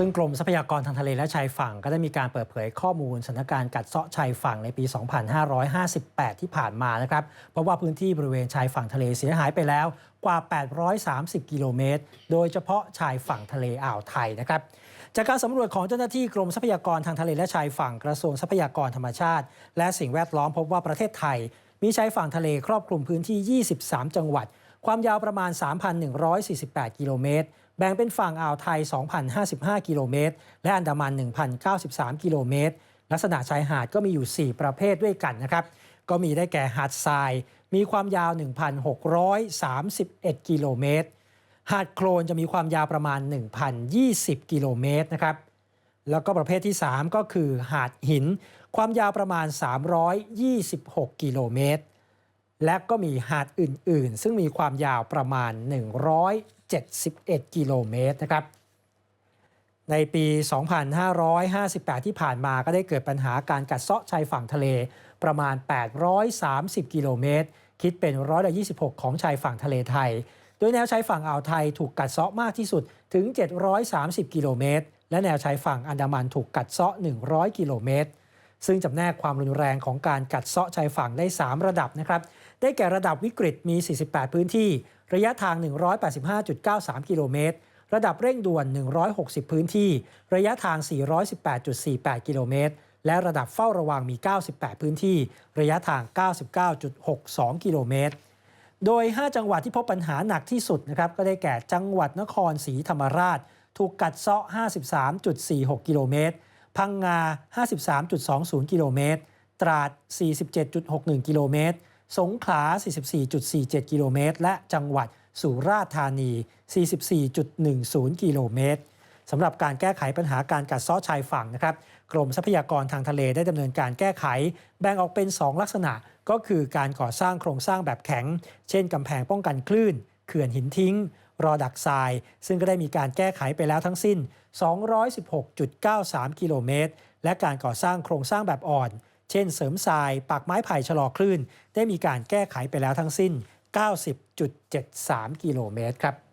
ซึ่งกรมทรัพยากรทางทะเลและชายฝั่งก็ได้มีการเปิดเผยข้อมูลสถานการณ์กัดเซาะชายฝั่งในปี 2558 ที่ผ่านมานะครับ เพราะว่าพื้นที่บริเวณชายฝั่งทะเลเสียหายไปแล้วกว่า 830 กิโลเมตร โดยเฉพาะชายฝั่งทะเลอ่าวไทยนะครับ จากการสำรวจของเจ้าหน้าที่กรมทรัพยากรทางทะเลและชายฝั่งกระทรวงทรัพยากรธรรมชาติ และสิ่งแวดล้อมพบว่าประเทศไทย มีชายฝั่งทะเลครอบคลุมพื้นที่ 23 จังหวัด ความยาวประมาณ 3,148 กิโลเมตร แบ่งเป็นฝั่งอ่าวไทย 2,055 กิโลเมตร และอันดามัน 1,093 กิโลเมตร ลักษณะชายหาดก็มีอยู่ 4 ประเภทด้วยกันนะครับ ก็มีได้แก่หาดทราย มีความยาว 1,631 กิโลเมตร หาดโครนจะมีความยาวประมาณ 1,020 กิโลเมตรนะครับ แล้วก็ประเภทที่ 3 ก็คือหาดหิน ความยาวประมาณ 326 กิโลเมตร และก็มีหาดอื่น ๆ ซึ่งมีความยาวประมาณ 171 กิโลเมตรนะครับในปี 2558 ที่ผ่านมาก็ได้เกิดปัญหาการกัดเซาะชายฝั่งทะเลประมาณ 830 กิโลเมตร คิดเป็นร้อยละ26 ของชายฝั่งทะเลไทย โดยแนวชายฝั่งอ่าวไทยถูกกัดเซาะมากที่สุดถึง 730 กิโลเมตร และแนวชายฝั่งอันดามันถูกกัดเซาะ 100 กิโลเมตร ซึ่งจำแนกความรุนแรงของการกัดเซาะชายฝั่งได้ 3 ระดับนะครับ ได้แก่ระดับวิกฤตมี 48 พื้นที่ ระยะทาง 185.93 กิโลเมตร ระดับเร่งด่วน 160 พื้นที่ ระยะทาง 418.48 กิโลเมตร และระดับเฝ้าระวังมี 98 พื้นที่ ระยะทาง 99.62 กิโลเมตร โดย 5 จังหวัดที่พบปัญหาหนักที่สุดนะครับ ก็ได้แก่จังหวัดนครศรีธรรมราช ถูกกัดเซาะ 53.46 กิโลเมตร พังงา 53.20 กิโลเมตร ตราด 47.61 กิโลเมตร สงขลา 44.47 กิโลเมตร และจังหวัดสุราษฎร์ธานี 44.10 กิโลเมตรสำหรับการแก้ไขปัญหาการกัดเซาะชายฝั่งนะครับ กรมทรัพยากรทางทะเลได้ดำเนินการแก้ไข แบ่งออกเป็น 2 ลักษณะ ก็คือการก่อสร้างโครงสร้างแบบแข็ง เช่นกำแพงป้องกันคลื่น เขื่อนหินทิ้ง รอดักทราย ซึ่งก็ได้มีการแก้ไขไปแล้วทั้งสิ้น 216.93 กิโลเมตร และการก่อสร้างโครงสร้างแบบอ่อน เช่นเสริมทราย ปากไม้ไผ่ชะลอคลื่น ได้มีการแก้ไขไปแล้วทั้งสิ้น 90.73 กิโลเมตรครับ